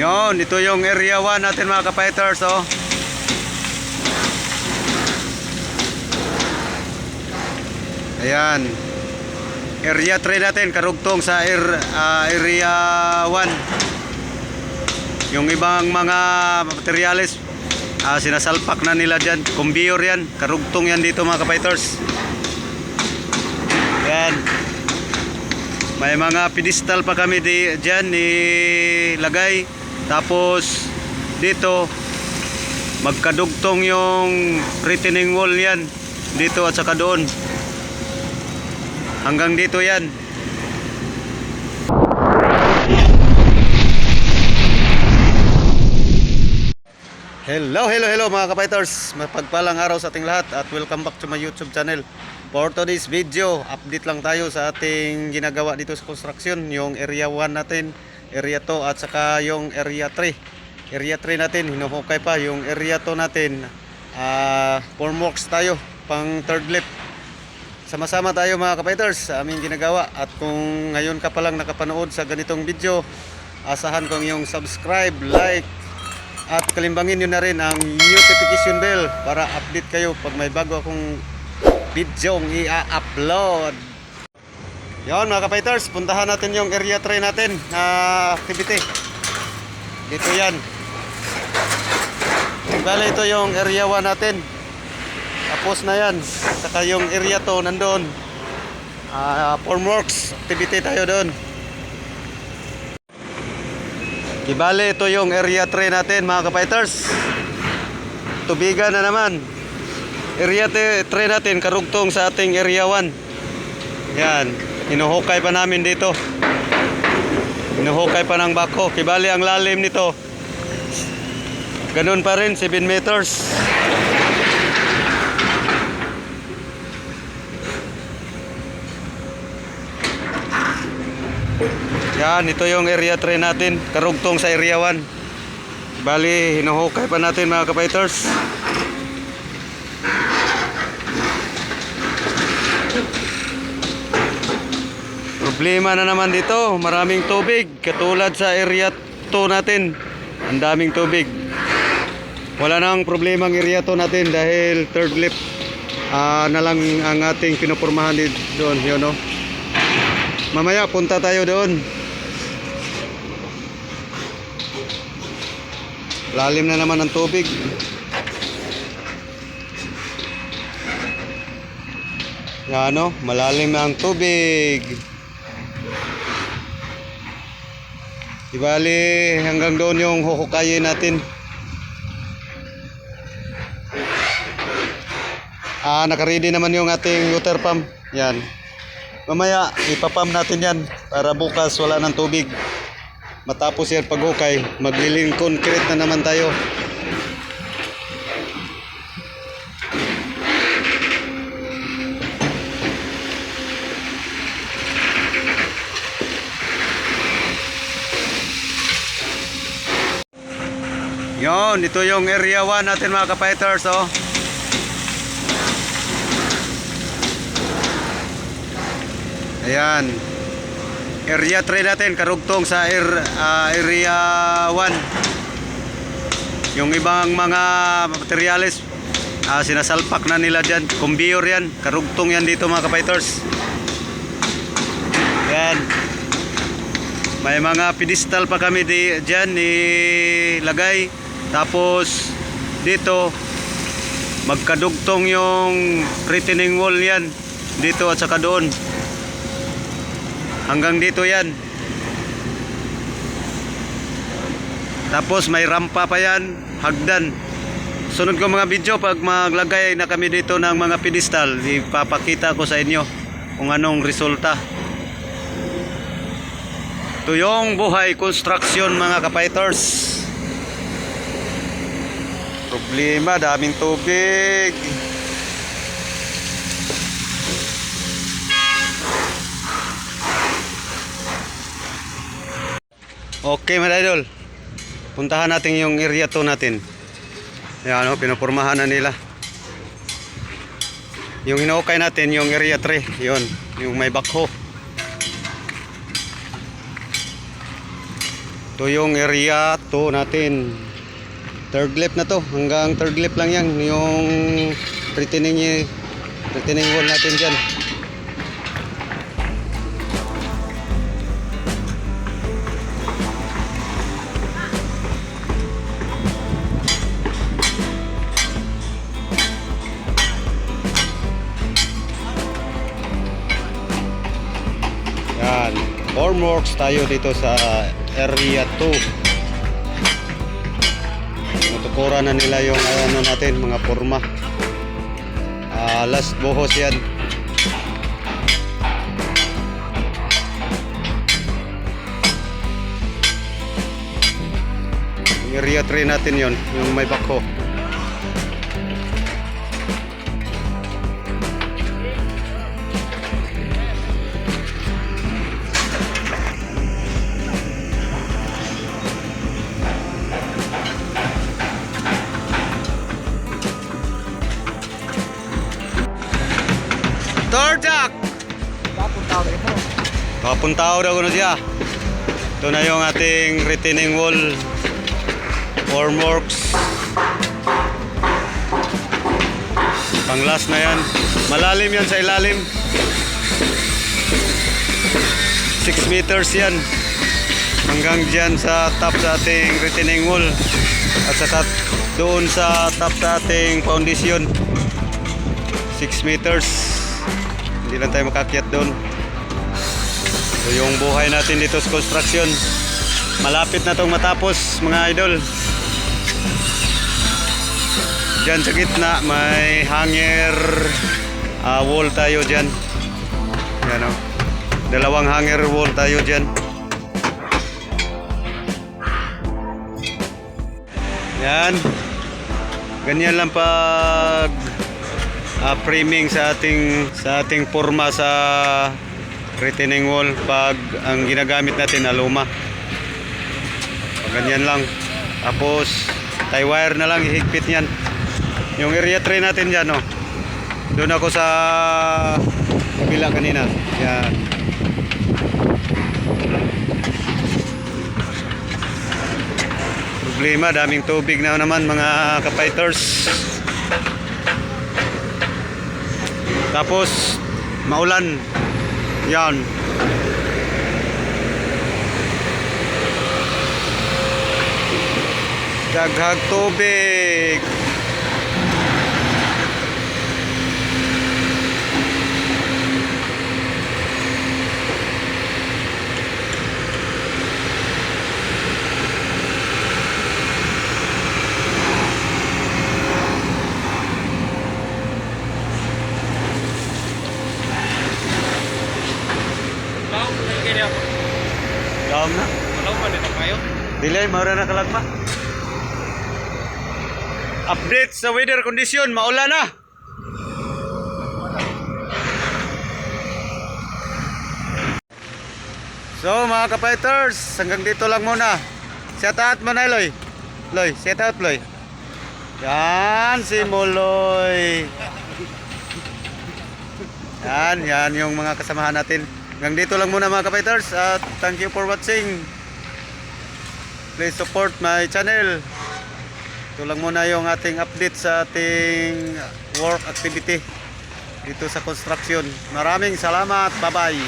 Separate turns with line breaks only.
Yon, ito yung area 1 natin mga ka-fighters, oh. Ayan. Area 3 natin, karugtong sa air, ah, area 1. Yung ibang mga materials, ah, sinasalpak na nila dyan. Kumbiyor yan, karugtong yan dito mga ka-fighters. Yan. May mga pedestal pa kami di, dyan nilagay. Tapos dito magkadugtong yung retaining wall yan. Dito at saka doon. Hanggang dito yan. Hello, hello, hello mga kapiters. Mapagpalang araw sa ating lahat at welcome back to my YouTube channel. For today's video, update lang tayo sa ating ginagawa dito sa construction. Yung area 1 natin, area 2 at saka yung area 3. Area 3 natin, hinuhukay pa. Yung area 2 natin, ah formworks tayo, pang third lift. Sama-sama tayo mga kapiters sa aming ginagawa. At kung ngayon ka palang nakapanood sa ganitong video, asahan kong yung subscribe, like, at kalimbangin nyo na rin ang notification bell para update kayo pag may bago akong video i-upload. Yon mga kapiters, puntahan natin yung area 3 natin na activity. Dito yan. Bale ito yung area 1 natin. Tapos na yan. Saka yung area 2 nandun. Ah, formworks activity tayo doon. Ibale, ito yung area 3 natin mga kapiters. Tubigan na naman. Area 3 natin, karugtong sa ating area 1. Yan, hinuhukay pa namin dito. Hinuhukay pa ng bako. Kibali ang lalim nito. Ganun pa rin, 7 meters. Yan, ito yung area 3 natin, karugtong sa area 1. Bali, hinuhukay pa natin mga kapiters. Problema na naman dito, maraming tubig, katulad sa area 2 natin. Ang daming tubig. Wala nang problema ang area 2 natin dahil third lift ah, na lang ang ating pinupormahan dito doon, yun no. Mamaya punta tayo doon. Lalim na naman ang tubig. Yan no, malalim ang tubig. Ibali hanggang doon yung huhukayin natin. Ah, nakaready naman yung ating water pump. Yan. Mamaya, ipapam natin yan para bukas wala ng tubig. Matapos yan paghukay, magliling concrete na naman tayo. Yon, ito yung area 1 natin mga kapiters, oh. Ayan. Area 3 natin, karugtong sa air, ah, area 1. Yung ibang mga materials, ah, sinasalpak na nila dyan. Kumbiyor yan, karugtong yan dito mga kapiters. Ayan. May mga pedestal pa kami di, dyan nilagay. Tapos dito, magkadugtong yung retaining wall yan. Dito at saka doon. Hanggang dito yan. Tapos may rampa pa yan, hagdan. Sunod ko mga video pag maglagay na kami dito ng mga pedestal, ipapakita ko sa inyo kung anong resulta. Ito yung buhay construction mga kapiters. Problema, daming tubig. Okay mga idol. Puntahan natin yung area 2 natin. Ayan o, pinupormahan na nila. Yung hinukay natin, yung area 3. Yun, yung may backhoe. Ito yung area 2 natin. Third lip na to. Hanggang third lip lang yan. Yung retaining, retaining wall natin dyan. Yan. Formworks tayo dito sa area 2. Natukuran na nila yung ano natin, mga forma. Ah, last buhos yan. Yung area 3 natin yon yung may bako.
Mo.
Papuntaw daw ko na siya. Ito na yung ating retaining wall formworks. Pang last na yan. Malalim yan sa ilalim. 6 meters yan. Hanggang dyan sa top sa ating retaining wall. At saka doon sa top sa ating foundation. 6 meters. Hindi lang tayo makakyat doon. So yung buhay natin dito sa construction. Malapit na tong matapos mga idol. Diyan sa gitna may hanger ah, wall tayo diyan. Yan oh. Dalawang hanger wall tayo diyan. Yan. Ganyan lang pag ah, framing sa ating sa ating forma sa retaining wall pag ang ginagamit natin na luma. Pag ganyan lang. Tapos tie wire na lang ihigpit niyan. Yung area 3 natin diyan oh. Doon ako sa kabila kanina. Yan. Problema, daming tubig na naman mga kapiters. Tapos maulan. Yan. Daghag tubig.
Wow, kayo kaya
Daom na.
Malaw pa nito
Delay, maura na kalagma. Update sa weather condition, maulan na. So mga kapiters, hanggang dito lang muna. Set out mo Loy. Loy, set out Loy. Yan si Muloy. Yan, yan yung mga kasamahan natin. Hanggang dito lang muna mga kapiters at thank you for watching. Please support my channel. Ito lang muna yung ating update sa ating work activity dito sa construction. Maraming salamat. Bye-bye.